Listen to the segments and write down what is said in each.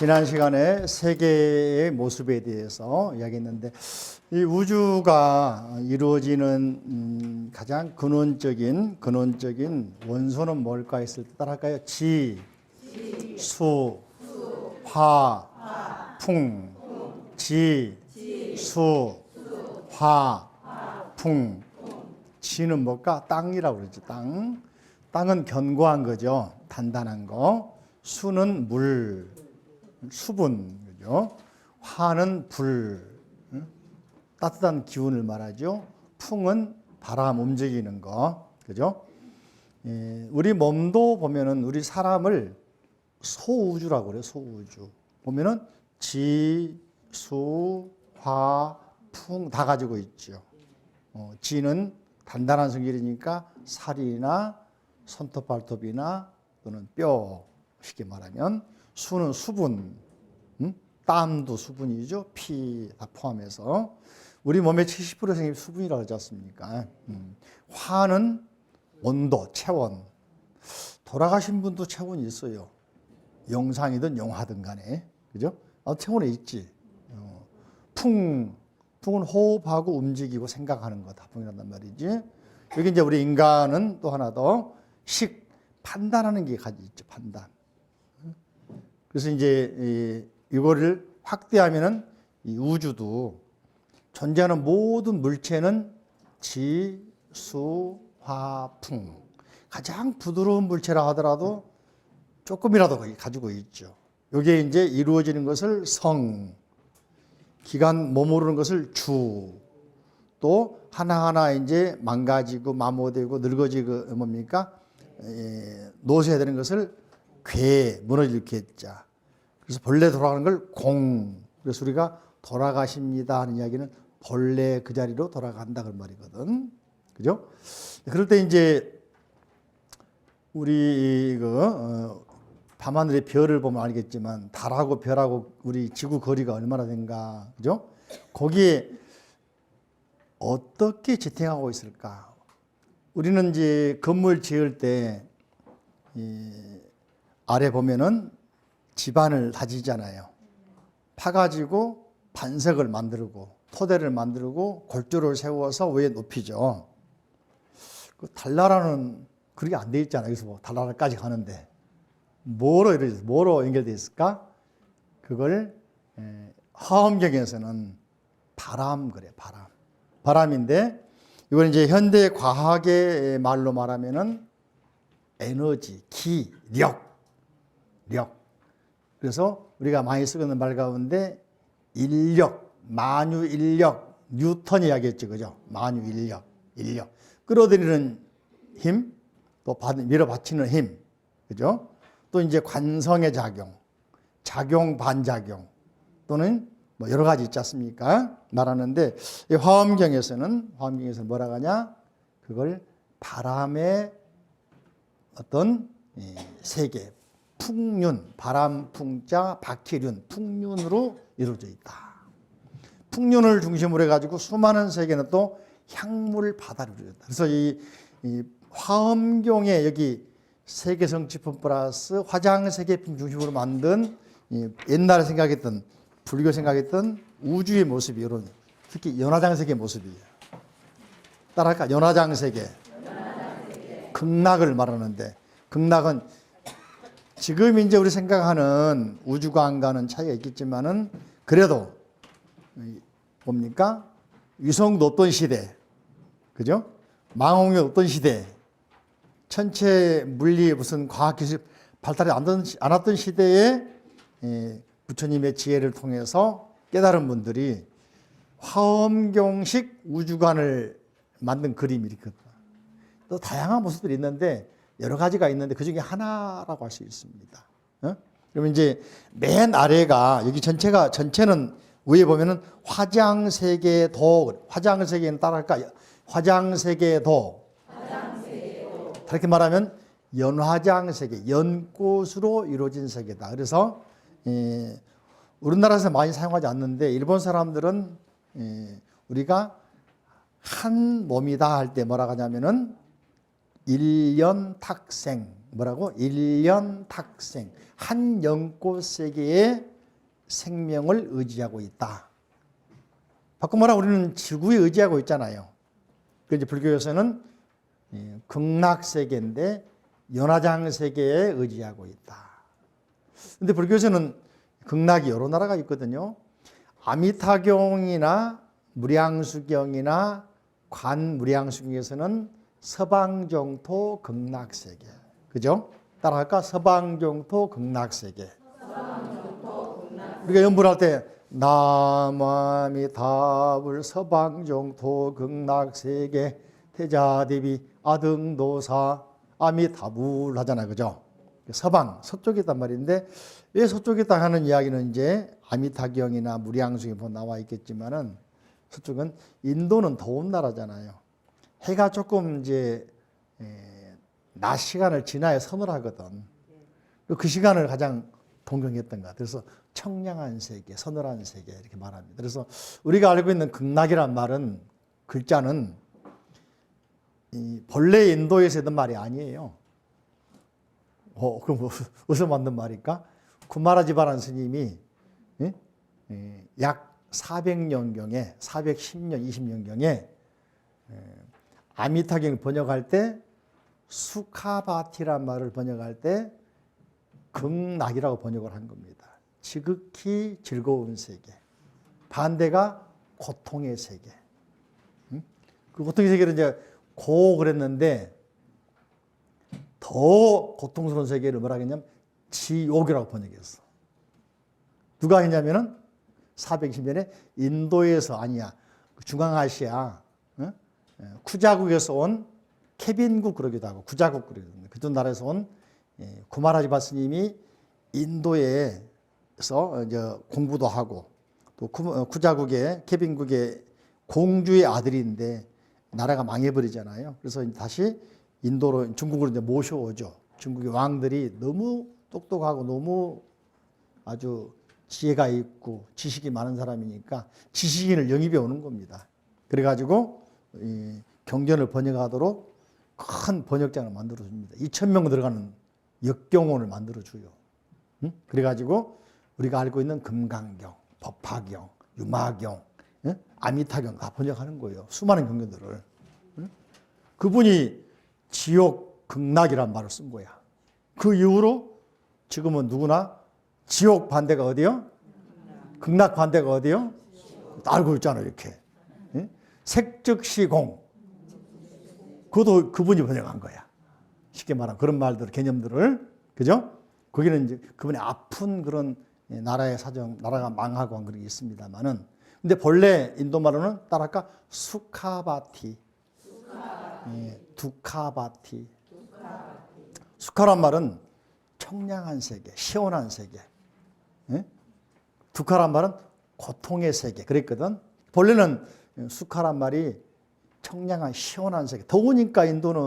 지난 시간에 세계의 모습에 대해서 이야기했는데 이 우주가 이루어지는 음, 가장 근원적인 근원적인 원소는 뭘까 했을 때 따라할까요? 지, 수, 화, 풍, 지, 수, 화, 풍. 지는 뭘까? 땅이라고 그러죠. 땅. 땅은 견고한 거죠. 단단한 거. 수는 물, 수분, 그죠? 화는 불, 응? 따뜻한 기운을 말하죠. 풍은 바람 움직이는 거, 그죠? 예, 우리 몸도 보면은 우리 사람을 소우주라고 그래요. 소우주. 보면은 지, 수, 화, 풍 다 가지고 있죠. 어, 지는 단단한 성질이니까 살이나 손톱 발톱이나 또는 뼈 쉽게 말하면 수는 수분, 음? 땀도 수분이죠. 피 다 포함해서 우리 몸의 70%이 수분이라고 하지 않습니까? 음. 화는 온도, 체온. 돌아가신 분도 체온이 있어요. 영상이든 영화든 간에. 그죠? 아, 체온에 있지. 어. 풍, 풍은 호흡하고 움직이고 생각하는 거 다 풍이란단 말이지. 여기 이제 우리 인간은 또 하나 더 식, 판단하는 게 가지 있죠. 판단. 그래서 이제 이, 이거를 확대하면은 이 우주도 존재하는 모든 물체는 지, 수, 화, 풍. 가장 부드러운 물체라 하더라도 조금이라도 가지고 있죠. 이게 이제 이루어지는 것을 성, 기간 머무르는 것을 주, 또 하나하나 이제 망가지고 마모되고 늙어지고 뭡니까? 에, 노쇠되는 것을 괴, 무너질 괴자. 그래서 본래 돌아가는 걸 공. 그래서 우리가 돌아가십니다 하는 이야기는 본래 그 자리로 돌아간다 그 말이거든. 그죠? 그럴 때 이제 우리 그 어, 밤하늘의 별을 보면 알겠지만 달하고 별하고 우리 지구 거리가 얼마나 된가. 그죠? 거기에 어떻게 지탱하고 있을까? 우리는 이제 건물 지을 때 이, 아래 보면은 집안을 다지잖아요. 파가지고 반석을 만들고 토대를 만들고 골조를 세워서 위에 높이죠. 그 달나라는 그렇게 안 돼 있잖아요. 그래서 뭐 달나라까지 가는데 뭐로 이루어져 뭐로 연결돼 있을까? 그걸 에, 화엄경에서는 바람 그래 바람 바람인데 이건 이제 현대 과학의 말로 말하면은 에너지, 기, 력, 력. 그래서 우리가 많이 쓰고 있는 말 가운데 인력, 만유 인력, 뉴턴 이야기했죠, 그죠? 만유 인력, 인력. 끌어들이는 힘, 또 받, 밀어받치는 힘, 그죠? 또 이제 관성의 작용, 작용 반작용, 또는 뭐 여러 가지 있지 않습니까? 말하는데 이 화엄경에서는 화엄경에서 뭐라 하냐? 그걸 바람의 어떤 세계, 풍륜, 바람 풍자, 박희륜, 풍륜으로 이루어져 있다. 풍륜을 중심으로 해가지고 수많은 세계는 또 향물 바다를 이루어졌다. 그래서 이, 이 화엄경에 여기 세계성취품 플러스 화장세계품 중심으로 만든 옛날에 생각했던 불교 생각했던 우주의 모습이 이런 특히 연화장 세계 모습이에요. 따라할까? 연화장 세계. 극락을 말하는데 극락은 지금 이제 우리 생각하는 우주관과는 차이가 있겠지만은 그래도 뭡니까? 위성도 없던 시대, 그죠? 망홍이 없던 시대, 천체 물리 무슨 과학 기술 발달이 안 왔던 시대에 부처님의 지혜를 통해서 깨달은 분들이 화엄경식 우주관을 만든 그림이 있거든. 또 다양한 모습들이 있는데 여러 가지가 있는데 그 중에 하나라고 할 수 있습니다. 어? 그러면 이제 맨 아래가 여기 전체가 전체는 위에 보면은 화장 세계도 화장 세계는 따라할까? 화장 세계도 그렇게 말하면 연화장 세계, 연꽃으로 이루어진 세계다. 그래서 예, 우리나라에서 많이 사용하지 않는데 일본 사람들은 예, 우리가 한 몸이다 할 때 뭐라고 하냐면은 일년 탁생 뭐라고 일년 탁생 한 연꽃 세계에 생명을 의지하고 있다. 바꿔 말하면 우리는 지구에 의지하고 있잖아요. 그 이제 불교에서는 이 극락 세계인데 연화장 세계에 의지하고 있다. 근데 불교에서는 극락이 여러 나라가 있거든요. 아미타경이나 무량수경이나 관무량수경에서는 서방정토 극락세계. 그죠? 따라할까? 서방정토 극락세계. 우리가 연불할 때 남아미타불 서방정토 극락세계 태자대비 아등도사 아미타불 하잖아요. 그죠? 서방, 서쪽에 있단 말인데 왜 서쪽에 있다 하는 이야기는 이제 아미타경이나 무량수에 뭐 나와 있겠지만은 서쪽은 인도는 더운 나라잖아요. 해가 조금 이제 에, 낮 시간을 지나야 서늘하거든. 그 시간을 가장 동경했던 것. 그래서 청량한 세계, 서늘한 세계 이렇게 말합니다. 그래서 우리가 알고 있는 극락이란 말은 글자는 이 본래 인도에서 했던 말이 아니에요. 어, 그럼 뭐, 어디서 만든 말일까? 구마라 지바란 스님이 예? 예, 약 400년경에 410년, 20년경에 아미타경을 번역할 때 수카바티란 말을 번역할 때 극락이라고 번역을 한 겁니다. 지극히 즐거운 세계. 반대가 고통의 세계. 응? 그 고통의 세계를 이제 고 그랬는데 더 고통스러운 세계를 뭐라 하겠냐면 지옥이라고 번역했어. 누가 했냐면은 420년에 인도에서 아니야. 그 중앙아시아 어? 쿠자국에서 온 케빈국 그러기도 하고 구자국 그러기도 하고 그런 나라에서 온 예, 구마라지 바 스님이 인도에서 이제 공부도 하고 또 구- 쿠자국의 케빈국의 공주의 아들인데 나라가 망해버리잖아요. 그래서 다시 인도로 중국으로 이제 모셔오죠. 중국의 왕들이 너무 똑똑하고 너무 아주 지혜가 있고 지식이 많은 사람이니까 지식인을 영입해 오는 겁니다. 그래가지고 이 경전을 번역하도록 큰 번역장을 만들어 줍니다. 2천 명 들어가는 역경원을 만들어 줘요. 응? 그래가지고 우리가 알고 있는 금강경, 법화경, 유마경, 응? 아미타경 다 번역하는 거예요. 수많은 경전들을. 응? 그분이 지옥 극락이란 말을 쓴 거야. 그 이후로 지금은 누구나 지옥 반대가 어디요? 극락 반대가 어디요? 알고 있잖아요, 이렇게. 예? 색즉시공. 그것도 그분이 번역한 거야. 쉽게 말하면 그런 말들, 개념들을. 그죠? 거기는 이제 그분의 아픈 그런 예, 나라의 사정, 나라가 망하고 한 그런 게 있습니다만은. 근데 본래 인도 말로는 따라할까? 수카바티. 예, 두카바티. 수카란 말은 청량한 세계, 시원한 세계. 예? 두카란 말은 고통의 세계. 그랬거든. 본래는 수카란 말이 청량한 시원한 세계. 더우니까 인도는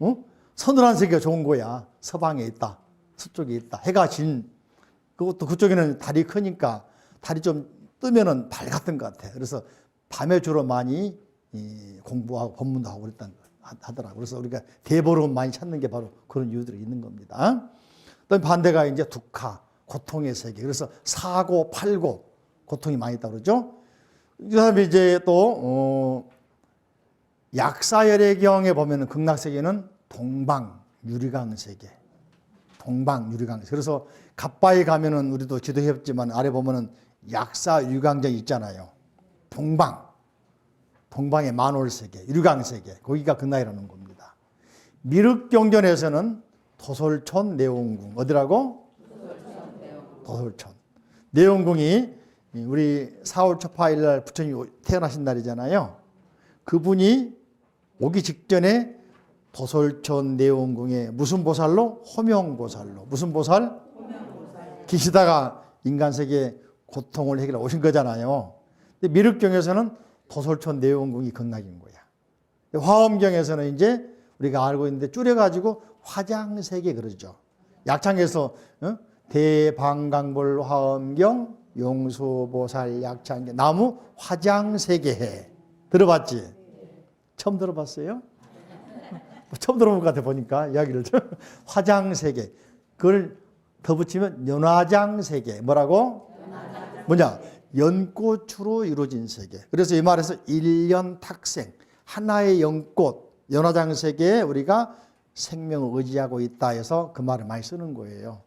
어? 서늘한 세계가 좋은 거야. 서방에 있다. 서쪽에 있다. 해가 진 그것도 그쪽에는 달이 크니까 달이 좀 뜨면은 밝았던 것 같아. 그래서 밤에 주로 많이 이 공부하고 법문도 하고 그랬던 거 하더라고. 그래서 우리가 대보름 많이 찾는 게 바로 그런 이유들이 있는 겁니다. 또 반대가 이제 두카, 고통의 세계. 그래서 사고, 팔고, 고통이 많이 있다 그러죠. 그 다음에 이제 또, 어, 약사열애경에 보면은 극락세계는 동방, 유리강 세계. 동방, 유리강 세계. 그래서 갑바에 가면은 우리도 지도해봤지만 아래 보면은 약사 유강정 있잖아요. 동방. 동방의 만월 세계, 유리강 세계. 거기가 극락이라는 겁니다. 미륵경전에서는 도솔촌 내원궁. 어디라고? 도솔촌. 내원궁이 우리 4월 초파일 날 부처님이 태어나신 날이잖아요. 그분이 오기 직전에 도솔촌 내원궁에 무슨 보살로? 호명보살로. 무슨 보살? 계시다가 인간 세계 고통을 해결해 오신 거잖아요. 근데 미륵경에서는 도솔촌 내원궁이 극락인 거야. 화엄경에서는 이제 우리가 알고 있는데 줄여가지고 화장세계 그러죠. 약창에서 어? 대방강볼 화엄경 용수보살 약창계 나무 화장세계해 들어봤지? 처음 들어봤어요? 뭐 처음 들어본 것 같아 보니까 이야기를 화장 세계 그걸 더 붙이면 연화장 세계 뭐라고? 뭐냐? 연꽃으로 이루어진 세계. 그래서 이 말에서 일년 탁생, 하나의 연꽃, 연화장 세계에 우리가 생명을 의지하고 있다 해서 그 말을 많이 쓰는 거예요.